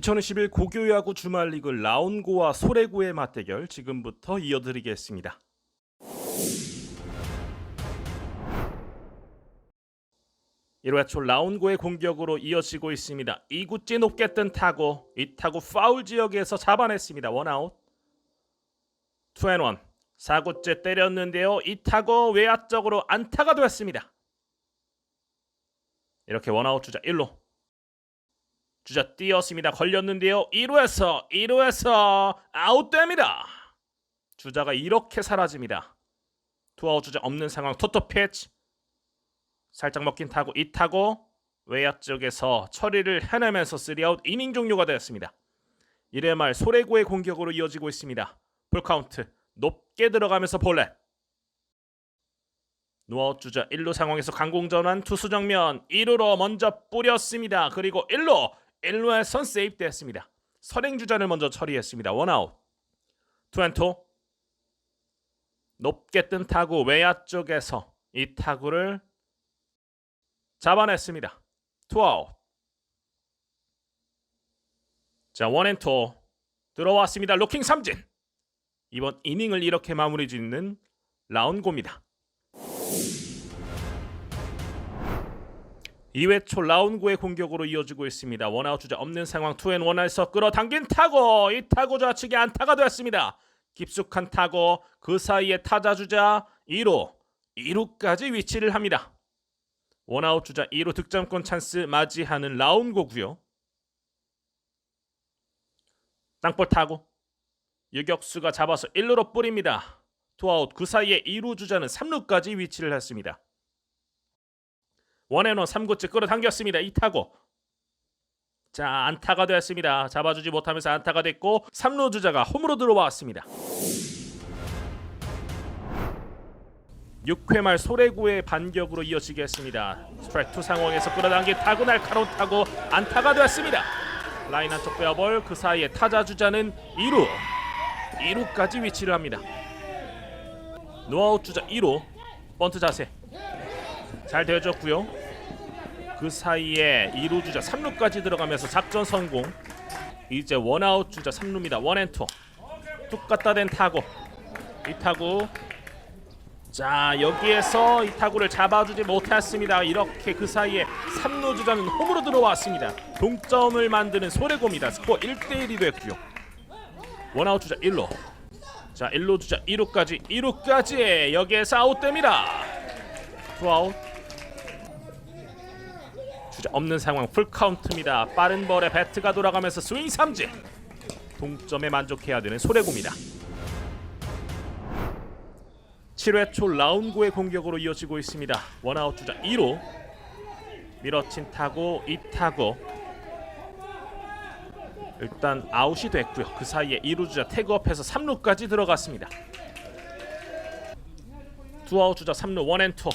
2021 고교야구 주말리그 라운고와 소래구의 맞대결 지금부터 이어드리겠습니다. 일회초 라운고의 공격으로 이어지고 있습니다. 2구째 높게 뜬 타구, 이 타구 파울 지역에서 잡아냈습니다. 원아웃. 투앤원 4구째 때렸는데요. 이 타구 외야 쪽으로 안타가 됐습니다. 이렇게 원아웃 주자 1루. 주자 뛰었습니다. 걸렸는데요. 1루에서 1루에서 아웃됩니다. 주자가 이렇게 사라집니다. 투아웃 주자 없는 상황 토토 피치 살짝 먹힌 타구 이 타구 외야 쪽에서 처리를 해내면서 3아웃 이닝 종료가 되었습니다. 1회 말 소래구의 공격으로 이어지고 있습니다. 풀카운트 높게 들어가면서 볼넷 노아웃 주자 1루 상황에서 강공전환 투수 정면 1루로 먼저 뿌렸습니다. 그리고 1루 1루에선 세이프됐습니다. 선행 주자를 먼저 처리했습니다. 원아웃 투앤토 높게 뜬 타구 외야 쪽에서 이 타구를 잡아냈습니다. 투아웃 자 원앤토 들어왔습니다. 로킹 삼진 이번 이닝을 이렇게 마무리 짓는 라운고입니다. 2회 초 라운고의 공격으로 이어지고 있습니다. 원아웃 주자 없는 상황 투앤 원에서 끌어당긴 타고 이 타구 좌측에 안타가 되었습니다. 깊숙한 타고 그 사이에 타자 주자 2루 2루까지 위치를 합니다. 원아웃 주자 2루 득점권 찬스 맞이하는 라운고고요. 땅볼 타고 유격수가 잡아서 1루로 뿌립니다. 투아웃 그 사이에 2루 주자는 3루까지 위치를 했습니다. 원앤원 3구째 끌어당겼습니다. 이 타고 자 안타가 되었습니다. 잡아주지 못하면서 안타가 됐고 3루 주자가 홈으로 들어왔습니다. 6회 말 소래구의 반격으로 이어지겠습니다. 스트라이크 투 상황에서 끌어당긴 타구 날카로운 타구 안타가 되었습니다. 라인 한쪽 빼어볼 그 사이에 타자 주자는 2루 2루까지 위치를 합니다. 노아웃 주자 2루 번트 자세 잘 되어졌고요. 그 사이에 2루 주자 3루까지 들어가면서 작전 성공. 이제 원아웃 주자 3루입니다. 원앤투. 뚝 갖다 댄 타구. 이 타구. 자 여기에서 이 타구를 잡아주지 못했습니다. 이렇게 그 사이에 3루 주자는 홈으로 들어왔습니다. 동점을 만드는 소래고입니다. 스코어 1대1이 됐고요. 원아웃 주자 1루. 자 1루 주자 2루까지 2루까지 여기에서 아웃됩니다. 투아웃. 주자 없는 상황 풀카운트입니다. 빠른 볼에 배트가 돌아가면서 스윙 삼진. 동점에 만족해야 되는 소래구입니다. 7회 초 라운고의 공격으로 이어지고 있습니다. 원아웃 주자 2루 밀어친 타고 이 타고 일단 아웃이 됐고요. 그 사이에 2루 주자 태그업해서 3루까지 들어갔습니다. 투아웃 주자 3루 원앤투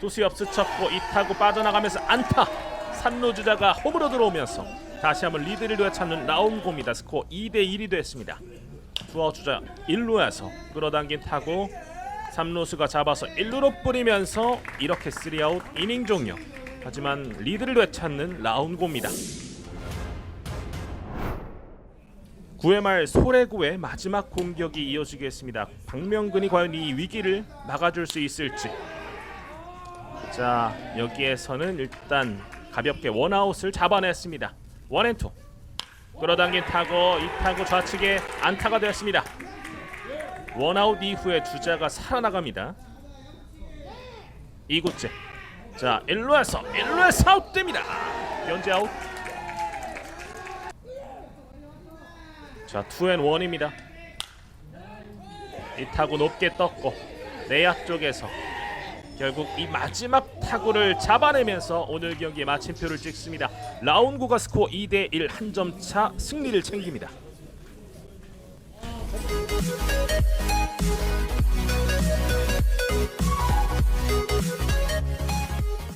투수 옆 스쳤고 이 타구 빠져나가면서 안타 3루 주자가 홈으로 들어오면서 다시 한번 리드를 되찾는 라운고입니다. 스코어 2대 1이 됐습니다. 투아웃 주자 1루에서 끌어당긴 타구 3루수가 잡아서 1루로 뿌리면서 이렇게 3아웃 이닝 종료. 하지만 리드를 되찾는 라운고입니다. 9회 말 소래구의 마지막 공격이 이어지겠습니다. 박명근이 과연 이 위기를 막아줄 수 있을지. 자 여기에서는 일단 가볍게 원아웃을 잡아냈습니다. 원앤투 끌어당긴 타고 이 타구 좌측에 안타가 되었습니다. 원아웃 이후에 주자가 살아나갑니다. 2구째 자 1루에서 1루에서 아웃됩니다. 현재 아웃 자 투앤원입니다. 이 타구 높게 떴고 내야 쪽에서 결국 이 마지막 타구를 잡아내면서 오늘 경기에 마침표를 찍습니다. 라운고가 스코어 2대 1 한 점 차 승리를 챙깁니다.